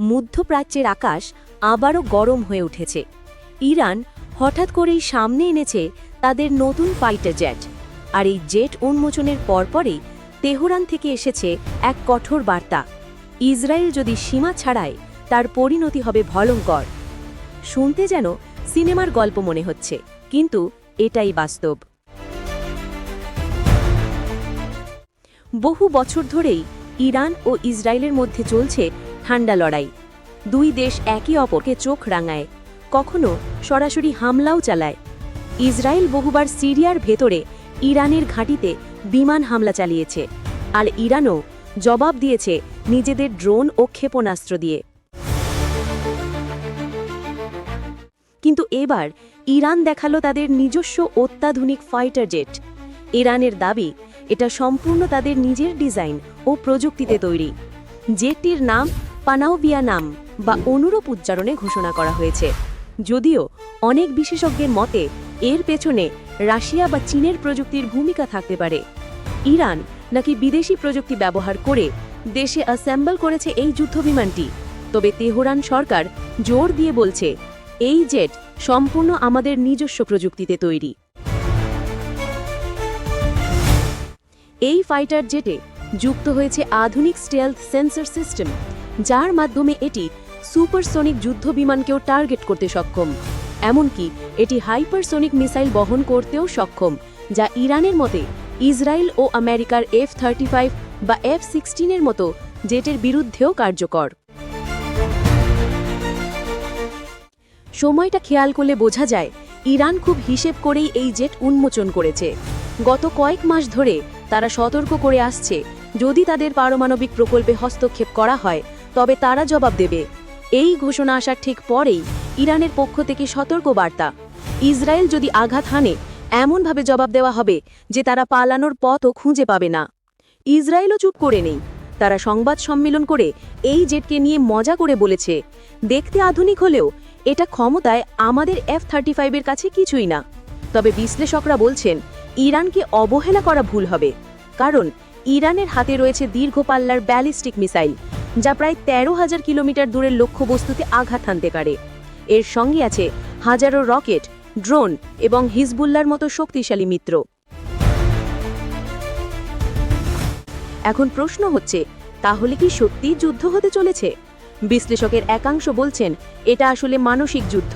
মধ্যপ্রাচ্যের আকাশ আবারও গরম হয়ে উঠেছে। ইরান হঠাৎ করেই সামনে এনেছে তাদের নতুন ফাইটার জেট। আর এই জেট উন্মোচনের পরপরই তেহরান থেকে এসেছে এক কঠোর বার্তা। ইসরায়েল যদি সীমা ছাড়ায়, তার পরিণতি হবে ভয়ঙ্কর। শুনতে যেন সিনেমার গল্প মনে হচ্ছে, কিন্তু এটাই বাস্তব। বহু বছর ধরেই ইরান ও ইসরায়েলের মধ্যে চলছে ঠান্ডা লড়াই। দুই দেশ একে অপরকে চোখ রাঙায়। কখনো সরাসরি হামলাও চালায়। ইসরায়েল বহুবার সিরিয়ার ভেতরে ইরানের ঘাঁটিতে বিমান হামলা চালিয়েছে। আর ইরানও জবাব দিয়েছে নিজেদের ড্রোন ও ক্ষেপণাস্ত্র দিয়ে। কিন্তু এবার ইরান দেখাল তাদের নিজস্ব অত্যাধুনিক ফাইটার জেট। ইরানের দাবি, এটা সম্পূর্ণ তাদের নিজের ডিজাইন ও প্রযুক্তিতে তৈরি। জেটটির নাম পানাউবিয়া নাম বা অনুরূপ উচ্চারণে ঘোষণা করা হয়েছে। যদিও অনেক বিশেষজ্ঞের মতে এর পেছনে রাশিয়া বা চীনের প্রযুক্তির ভূমিকা থাকতে পারে। ইরান নাকি বিদেশি প্রযুক্তি ব্যবহার করে দেশে অ্যাসেম্বল করেছে এই যুদ্ধবিমানটি। তবে তেহরান সরকার জোর দিয়ে বলছে এই জেট সম্পূর্ণ আমাদের নিজস্ব প্রযুক্তিতে তৈরি। এই ফাইটার জেটে যুক্ত হয়েছে আধুনিক স্টেলথ সেন্সর সিস্টেম। যার মাধ্যমে এটি সুপারসনিক যুদ্ধ বিমানকেও টার্গেট করতে সক্ষম। এমনকি এটি হাইপারসনিক মিসাইল বহন করতেও সক্ষম, যা ইরানের মতে ইসরায়েল ও আমেরিকার এফ থার্টি ফাইভ বা এফ সিক্সটিনের মতো জেটের বিরুদ্ধেও কার্যকর। সময়টা খেয়াল করলে বোঝা যায়, ইরান খুব হিসেব করেই এই জেট উন্মোচন করেছে। গত কয়েক মাস ধরে তারা সতর্ক করে আসছে, যদি তাদের পারমাণবিক প্রকল্পে হস্তক্ষেপ করা হয় তবে তারা জবাব দেবে। এই ঘোষণা আসার ঠিক পরেই ইরানের পক্ষ থেকে সতর্ক বার্তা ইসরায়েল যদি আঘাত হানে, এমনভাবে জবাব দেওয়া হবে যে তারা পালানোর পথও খুঁজে পাবে না। ইসরায়েলও চুপ করে নেই। তারা সংবাদ সম্মেলন করে এই জেটকে নিয়ে মজা করে বলেছে, দেখতে আধুনিক হলেও এটা ক্ষমতায় আমাদের এফ থার্টি ফাইভের কাছে কিছুই না। তবে বিশ্লেষকরা বলছেন, ইরানকে অবহেলা করা ভুল হবে। কারণ ইরানের হাতে রয়েছে দীর্ঘ পাল্লার ব্যালিস্টিক মিসাইল যা প্রায় তেরো হাজার কিলোমিটার দূরের লক্ষ্যবস্তুতে আঘাত হানতে পারে। এর সঙ্গে আছে হাজারো রকেট, ড্রোন এবং হিজবুল্লার মতো শক্তিশালী মিত্র। এখন প্রশ্ন হচ্ছে, তাহলে কি সত্যিই যুদ্ধ হতে চলেছে? বিশ্লেষকের একাংশ বলছেন, এটা আসলে মানসিক যুদ্ধ।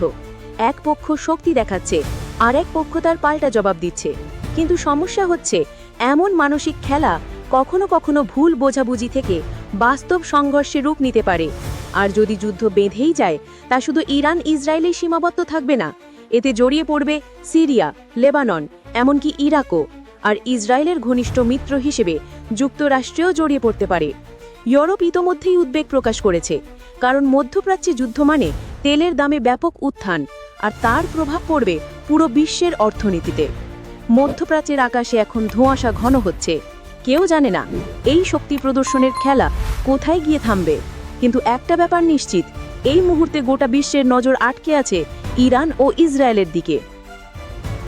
এক পক্ষ শক্তি দেখাচ্ছে আর এক পক্ষ তার পাল্টা জবাব দিচ্ছে। কিন্তু সমস্যা হচ্ছে, এমন মানসিক খেলা কখনো কখনো ভুল বোঝাবুঝি থেকে বাস্তব সংঘর্ষে রূপ নিতে পারে। আর যদি যুদ্ধ বেঁধেই যায়, তা শুধু ইরান ইসরায়েলে সীমাবদ্ধ থাকবে না। এতে জড়িয়ে পড়বে সিরিয়া, লেবানন, এমনকি ইরাকও। আর ইসরায়েলের ঘনিষ্ঠ মিত্র হিসেবে যুক্তরাষ্ট্রেও জড়িয়ে পড়তে পারে। ইউরোপ ইতোমধ্যেই উদ্বেগ প্রকাশ করেছে। কারণ মধ্যপ্রাচ্যে যুদ্ধ মানে তেলের দামে ব্যাপক উত্থান, আর তার প্রভাব পড়বে পুরো বিশ্বের অর্থনীতিতে। মধ্যপ্রাচ্যের আকাশে এখন ধোঁয়াশা ঘন হচ্ছে। কেউ জানে না এই শক্তি প্রদর্শনের খেলা কোথায় গিয়ে থামবে। কিন্তু একটা ব্যাপার নিশ্চিত, এই মুহূর্তে গোটা বিশ্বের নজর আটকে আছে ইরান ও ইসরায়েলের দিকে।